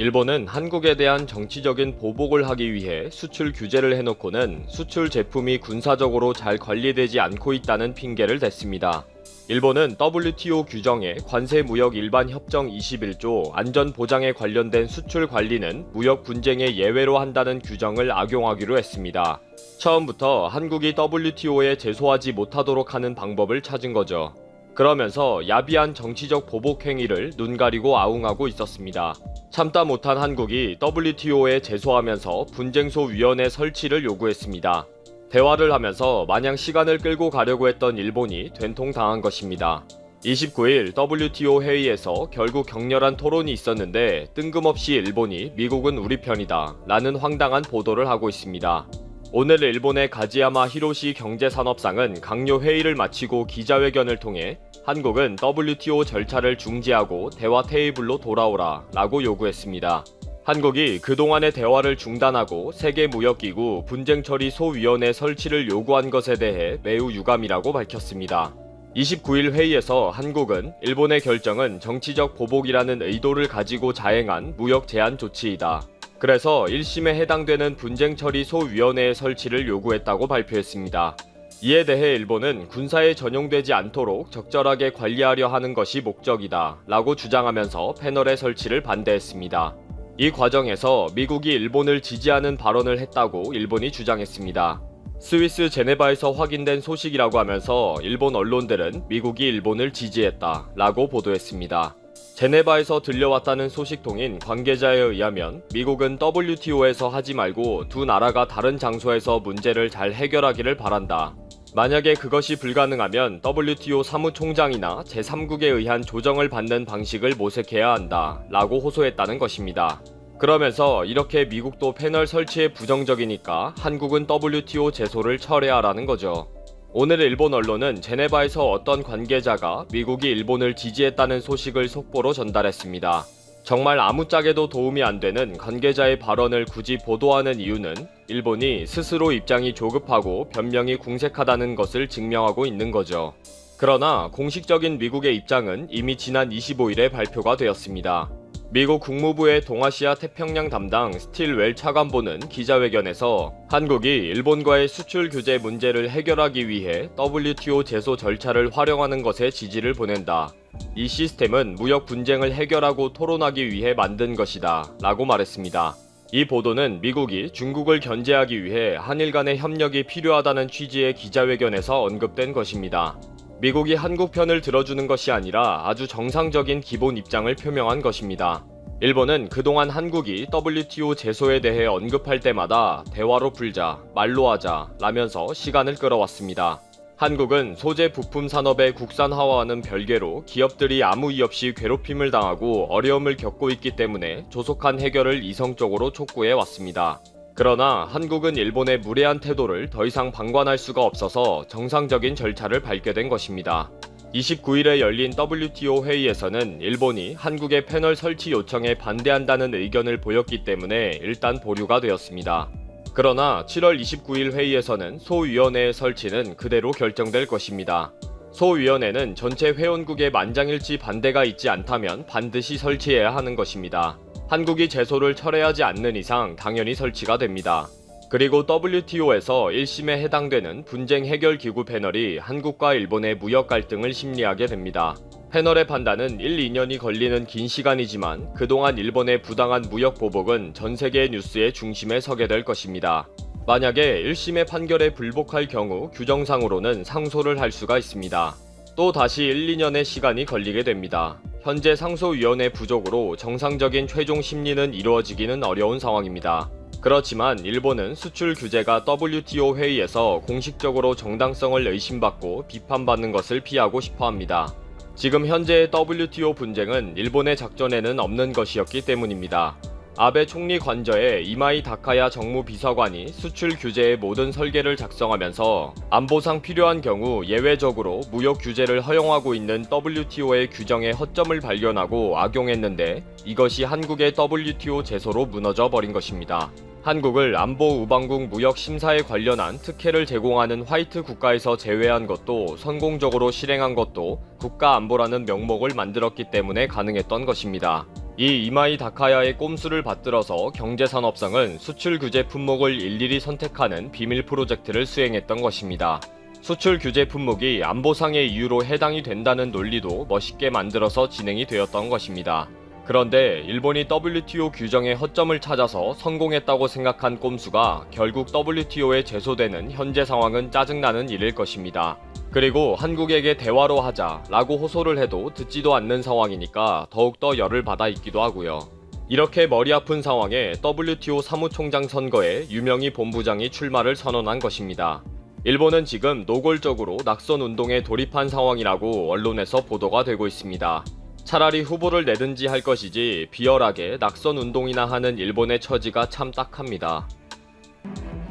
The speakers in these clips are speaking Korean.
일본은 한국에 대한 정치적인 보복을 하기 위해 수출 규제를 해놓고는 수출 제품이 군사적으로 잘 관리되지 않고 있다는 핑계를 댔습니다. 일본은 WTO 규정에 관세 무역 일반 협정 21조 안전 보장에 관련된 수출 관리는 무역 분쟁의 예외로 한다는 규정을 악용하기로 했습니다. 처음부터 한국이 WTO에 제소하지 못하도록 하는 방법을 찾은 거죠. 그러면서 야비한 정치적 보복 행위를 눈 가리고 아웅하고 있었습니다. 참다 못한 한국이 WTO에 제소하면서 분쟁소 위원회 설치를 요구했습니다. 대화를 하면서 마냥 시간을 끌고 가려고 했던 일본이 된통당한 것입니다. 29일 WTO 회의에서 결국 격렬한 토론이 있었는데 뜬금없이 일본이 미국은 우리 편이다 라는 황당한 보도를 하고 있습니다. 오늘 일본의 가지야마 히로시 경제산업상은 강요 회의를 마치고 기자회견을 통해 한국은 WTO 절차를 중지하고 대화 테이블로 돌아오라 라고 요구했습니다. 한국이 그동안의 대화를 중단하고 세계무역기구 분쟁처리 소위원회 설치를 요구한 것에 대해 매우 유감이라고 밝혔습니다. 29일 회의에서 한국은 일본의 결정은 정치적 보복이라는 의도를 가지고 자행한 무역 제한 조치이다. 그래서 1심에 해당되는 분쟁처리 소위원회의 설치를 요구했다고 발표했습니다. 이에 대해 일본은 군사에 전용되지 않도록 적절하게 관리하려 하는 것이 목적이다 라고 주장하면서 패널의 설치를 반대했습니다. 이 과정에서 미국이 일본을 지지하는 발언을 했다고 일본이 주장했습니다. 스위스 제네바에서 확인된 소식이라고 하면서 일본 언론들은 미국이 일본을 지지했다 라고 보도했습니다. 제네바에서 들려왔다는 소식통인 관계자에 의하면 미국은 WTO에서 하지 말고 두 나라가 다른 장소에서 문제를 잘 해결하기를 바란다. 만약에 그것이 불가능하면 WTO 사무총장이나 제3국에 의한 조정을 받는 방식을 모색해야 한다. 라고 호소했다는 것입니다. 그러면서 이렇게 미국도 패널 설치에 부정적이니까 한국은 WTO 제소를 철회하라는 거죠. 오늘 일본 언론은 제네바에서 어떤 관계자가 미국이 일본을 지지했다는 소식을 속보로 전달했습니다. 정말 아무짝에도 도움이 안 되는 관계자의 발언을 굳이 보도하는 이유는 일본이 스스로 입장이 조급하고 변명이 궁색하다는 것을 증명하고 있는 거죠. 그러나 공식적인 미국의 입장은 이미 지난 25일에 발표가 되었습니다. 미국 국무부의 동아시아 태평양 담당 스틸 웰 차관보는 기자회견에서 한국이 일본과의 수출 규제 문제를 해결하기 위해 WTO 제소 절차를 활용하는 것에 지지를 보낸다. 이 시스템은 무역 분쟁을 해결하고 토론하기 위해 만든 것이다. 라고 말했습니다. 이 보도는 미국이 중국을 견제하기 위해 한일 간의 협력이 필요하다는 취지의 기자회견에서 언급된 것입니다. 미국이 한국 편을 들어주는 것이 아니라 아주 정상적인 기본 입장을 표명한 것입니다. 일본은 그동안 한국이 WTO 제소에 대해 언급할 때마다 대화로 풀자, 말로 하자 라면서 시간을 끌어왔습니다. 한국은 소재 부품 산업의 국산화와는 별개로 기업들이 아무 이유 없이 괴롭힘을 당하고 어려움을 겪고 있기 때문에 조속한 해결을 이성적으로 촉구해 왔습니다. 그러나 한국은 일본의 무례한 태도를 더 이상 방관할 수가 없어서 정상적인 절차를 밟게 된 것입니다. 29일에 열린 WTO 회의에서는 일본이 한국의 패널 설치 요청에 반대한다는 의견을 보였기 때문에 일단 보류가 되었습니다. 그러나 7월 29일 회의에서는 소위원회의 설치는 그대로 결정될 것입니다. 소위원회는 전체 회원국의 만장일치 반대가 있지 않다면 반드시 설치해야 하는 것입니다. 한국이 제소를 철회하지 않는 이상 당연히 설치가 됩니다. 그리고 WTO에서 1심에 해당되는 분쟁 해결 기구 패널이 한국과 일본의 무역 갈등을 심리하게 됩니다. 패널의 판단은 1, 2년이 걸리는 긴 시간이지만 그동안 일본의 부당한 무역 보복은 전 세계 뉴스의 중심에 서게 될 것입니다. 만약에 1심의 판결에 불복할 경우 규정상으로는 상소를 할 수가 있습니다. 또 다시 1, 2년의 시간이 걸리게 됩니다. 현재 상소위원회 부족으로 정상적인 최종 심리는 이루어지기는 어려운 상황입니다. 그렇지만 일본은 수출 규제가 WTO 회의에서 공식적으로 정당성을 의심받고 비판받는 것을 피하고 싶어 합니다. 지금 현재의 WTO 분쟁은 일본의 작전에는 없는 것이었기 때문입니다. 아베 총리 관저에 이마이 다카야 정무비서관이 수출 규제의 모든 설계를 작성하면서 안보상 필요한 경우 예외적으로 무역 규제를 허용하고 있는 WTO의 규정에 허점을 발견하고 악용했는데 이것이 한국의 WTO 제소로 무너져 버린 것입니다. 한국을 안보 우방국 무역 심사에 관련한 특혜를 제공하는 화이트 국가에서 제외한 것도 성공적으로 실행한 것도 국가 안보라는 명목을 만들었기 때문에 가능했던 것입니다. 이 이마이 다카야의 꼼수를 받들어서 경제산업성은 수출 규제 품목을 일일이 선택하는 비밀 프로젝트를 수행했던 것입니다. 수출 규제 품목이 안보상의 이유로 해당이 된다는 논리도 멋있게 만들어서 진행이 되었던 것입니다. 그런데 일본이 WTO 규정의 허점을 찾아서 성공했다고 생각한 꼼수가 결국 WTO에 제소되는 현재 상황은 짜증나는 일일 것입니다. 그리고 한국에게 대화로 하자라고 호소를 해도 듣지도 않는 상황이니까 더욱더 열을 받아 있기도 하고요. 이렇게 머리 아픈 상황에 WTO 사무총장 선거에 유명희 본부장이 출마를 선언한 것입니다. 일본은 지금 노골적으로 낙선 운동에 돌입한 상황이라고 언론에서 보도가 되고 있습니다. 차라리 후보를 내든지 할 것이지 비열하게 낙선 운동이나 하는 일본의 처지가 참 딱합니다.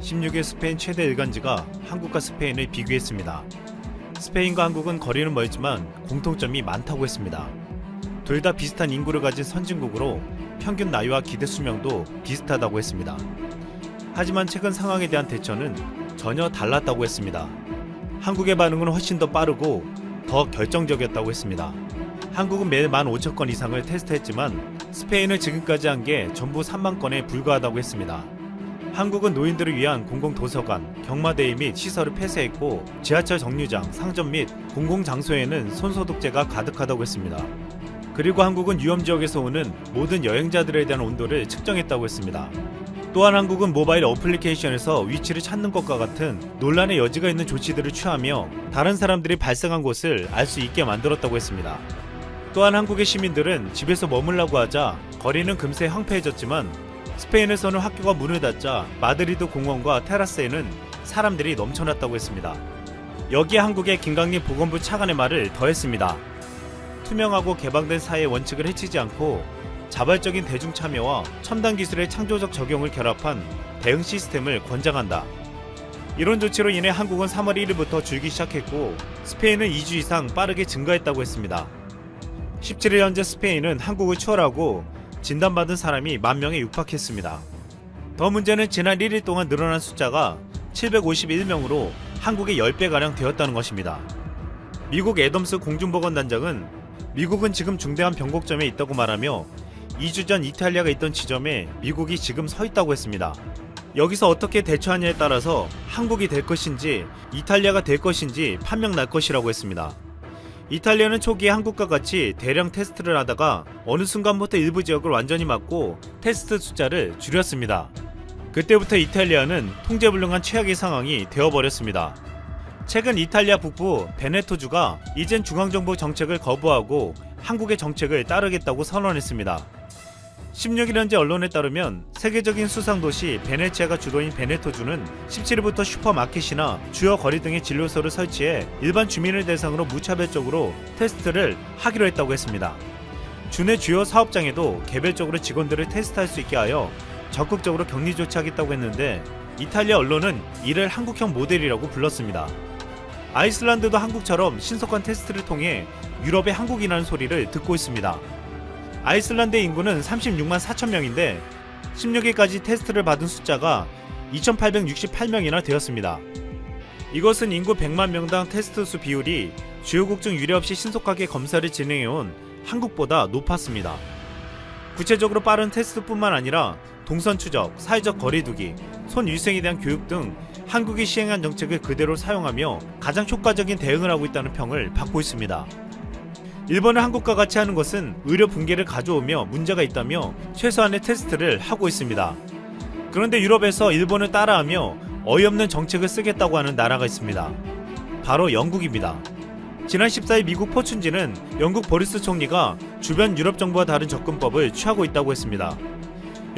16일 스페인 최대 일간지가 한국과 스페인을 비교했습니다. 스페인과 한국은 거리는 멀지만 공통점이 많다고 했습니다. 둘 다 비슷한 인구를 가진 선진국으로 평균 나이와 기대 수명도 비슷하다고 했습니다. 하지만 최근 상황에 대한 대처는 전혀 달랐다고 했습니다. 한국의 반응은 훨씬 더 빠르고 더 결정적이었다고 했습니다. 한국은 매일 15,000건 이상을 테스트했지만 스페인은 지금까지 한 게 전부 3만 건에 불과하다고 했습니다. 한국은 노인들을 위한 공공도서관, 경마대회 및 시설을 폐쇄했고 지하철 정류장, 상점 및 공공장소에는 손소독제가 가득하다고 했습니다. 그리고 한국은 위험 지역에서 오는 모든 여행자들에 대한 온도를 측정했다고 했습니다. 또한 한국은 모바일 어플리케이션에서 위치를 찾는 것과 같은 논란의 여지가 있는 조치들을 취하며 다른 사람들이 발생한 곳을 알 수 있게 만들었다고 했습니다. 또한 한국의 시민들은 집에서 머물라고 하자 거리는 금세 황폐해졌지만 스페인에서는 학교가 문을 닫자 마드리드 공원과 테라스에는 사람들이 넘쳐났다고 했습니다. 여기에 한국의 김강림 보건부 차관의 말을 더했습니다. 투명하고 개방된 사회의 원칙을 해치지 않고 자발적인 대중 참여와 첨단 기술의 창조적 적용을 결합한 대응 시스템을 권장한다. 이런 조치로 인해 한국은 3월 1일부터 줄기 시작했고 스페인은 2주 이상 빠르게 증가했다고 했습니다. 17일 현재 스페인은 한국을 추월하고 진단받은 사람이 만 명에 육박했습니다. 더 문제는 지난 1일 동안 늘어난 숫자가 751명으로 한국의 10배가량 되었다는 것입니다. 미국 애덤스 공중보건단장은 미국은 지금 중대한 변곡점에 있다고 말하며 2주 전 이탈리아가 있던 지점에 미국이 지금 서 있다고 했습니다. 여기서 어떻게 대처하냐에 따라서 한국이 될 것인지 이탈리아가 될 것인지 판명 날 것이라고 했습니다. 이탈리아는 초기에 한국과 같이 대량 테스트를 하다가 어느 순간부터 일부 지역을 완전히 막고 테스트 숫자를 줄였습니다. 그때부터 이탈리아는 통제불능한 최악의 상황이 되어버렸습니다. 최근 이탈리아 북부 베네토주가 이젠 중앙정부 정책을 거부하고 한국의 정책을 따르겠다고 선언했습니다. 16일 현재 언론에 따르면 세계적인 수상도시 베네치아가 주도인 베네토주는 17일부터 슈퍼마켓이나 주요 거리 등의 진료소를 설치해 일반 주민을 대상으로 무차별적으로 테스트를 하기로 했다고 했습니다. 주내 주요 사업장에도 개별적으로 직원들을 테스트할 수 있게 하여 적극적으로 격리 조치하겠다고 했는데 이탈리아 언론은 이를 한국형 모델이라고 불렀습니다. 아이슬란드도 한국처럼 신속한 테스트를 통해 유럽의 한국이라는 소리를 듣고 있습니다. 아이슬란드의 인구는 36만 4천 명인데 16일까지 테스트를 받은 숫자가 2,868명이나 되었습니다. 이것은 인구 100만 명당 테스트 수 비율이 주요국 중 유례 없이 신속하게 검사를 진행해온 한국보다 높았습니다. 구체적으로 빠른 테스트뿐만 아니라 동선 추적, 사회적 거리두기, 손 위생에 대한 교육 등 한국이 시행한 정책을 그대로 사용하며 가장 효과적인 대응을 하고 있다는 평을 받고 있습니다. 일본은 한국과 같이 하는 것은 의료 붕괴를 가져오며 문제가 있다며 최소한의 테스트를 하고 있습니다. 그런데 유럽에서 일본을 따라하며 어이없는 정책을 쓰겠다고 하는 나라가 있습니다. 바로 영국입니다. 지난 14일 미국 포춘지는 영국 보리스 총리가 주변 유럽 정부와 다른 접근법을 취하고 있다고 했습니다.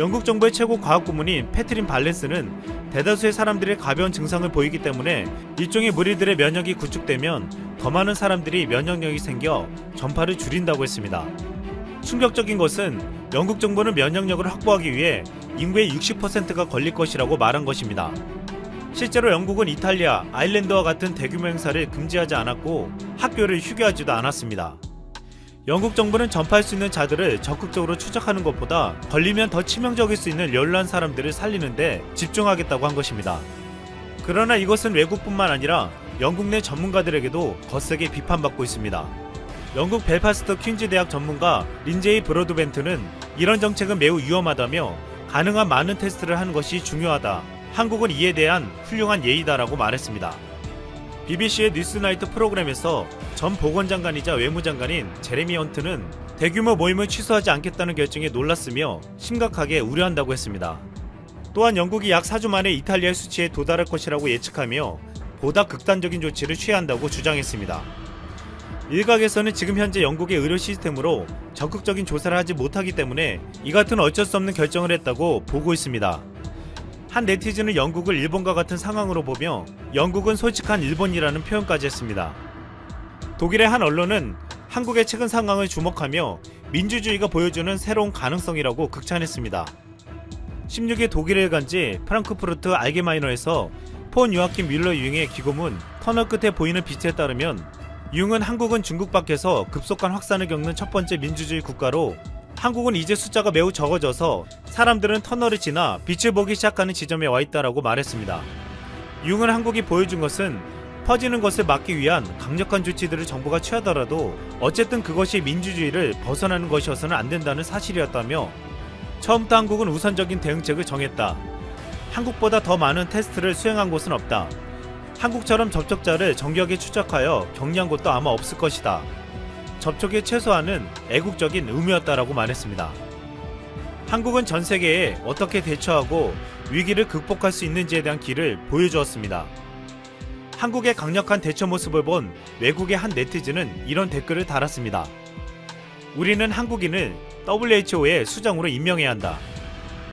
영국 정부의 최고 과학 고문인 패트린 발렌스는 대다수의 사람들이 가벼운 증상을 보이기 때문에 일종의 무리들의 면역이 구축되면 더 많은 사람들이 면역력이 생겨 전파를 줄인다고 했습니다. 충격적인 것은 영국 정부는 면역력을 확보하기 위해 인구의 60%가 걸릴 것이라고 말한 것입니다. 실제로 영국은 이탈리아, 아일랜드와 같은 대규모 행사를 금지하지 않았고 학교를 휴교하지도 않았습니다. 영국 정부는 전파할 수 있는 자들을 적극적으로 추적하는 것보다 걸리면 더 치명적일 수 있는 연로한 사람들을 살리는데 집중하겠다고 한 것입니다. 그러나 이것은 외국뿐만 아니라 영국 내 전문가들에게도 거세게 비판받고 있습니다. 영국 벨파스트 퀸즈 대학 전문가 린제이 브로드벤트는 이런 정책은 매우 위험하다며 가능한 많은 테스트를 하는 것이 중요하다. 한국은 이에 대한 훌륭한 예의다라고 말했습니다. BBC의 뉴스나이트 프로그램에서 전 보건장관이자 외무장관인 제레미 헌트는 대규모 모임을 취소하지 않겠다는 결정에 놀랐으며 심각하게 우려한다고 했습니다. 또한 영국이 약 4주 만에 이탈리아의 수치에 도달할 것이라고 예측하며 보다 극단적인 조치를 취해야 한다고 주장했습니다. 일각에서는 지금 현재 영국의 의료 시스템으로 적극적인 조사를 하지 못하기 때문에 이 같은 어쩔 수 없는 결정을 했다고 보고 있습니다. 한 네티즌은 영국을 일본과 같은 상황으로 보며 영국은 솔직한 일본이라는 표현까지 했습니다. 독일의 한 언론은 한국의 최근 상황을 주목하며 민주주의가 보여주는 새로운 가능성이라고 극찬했습니다. 16일 독일을 간지 프랑크푸르트 알게마이너에서 폰 요아킴 뮬러 유잉의 기고문 터널 끝에 보이는 빛에 따르면 유흥은 한국은 중국 밖에서 급속한 확산을 겪는 첫 번째 민주주의 국가로 한국은 이제 숫자가 매우 적어져서 사람들은 터널을 지나 빛을 보기 시작하는 지점에 와 있다라고 말했습니다. 유흥은 한국이 보여준 것은 퍼지는 것을 막기 위한 강력한 조치들을 정부가 취하더라도 어쨌든 그것이 민주주의를 벗어나는 것이어서는 안 된다는 사실이었다며 처음부터 한국은 우선적인 대응책을 정했다. 한국보다 더 많은 테스트를 수행한 곳은 없다. 한국처럼 접촉자를 정교하게 추적하여 격리한 곳도 아마 없을 것이다. 접촉의 최소한은 애국적인 의무였다라고 말했습니다. 한국은 전 세계에 어떻게 대처하고 위기를 극복할 수 있는지에 대한 길을 보여주었습니다. 한국의 강력한 대처 모습을 본 외국의 한 네티즌은 이런 댓글을 달았습니다. 우리는 한국인을 WHO의 수장으로 임명해야 한다.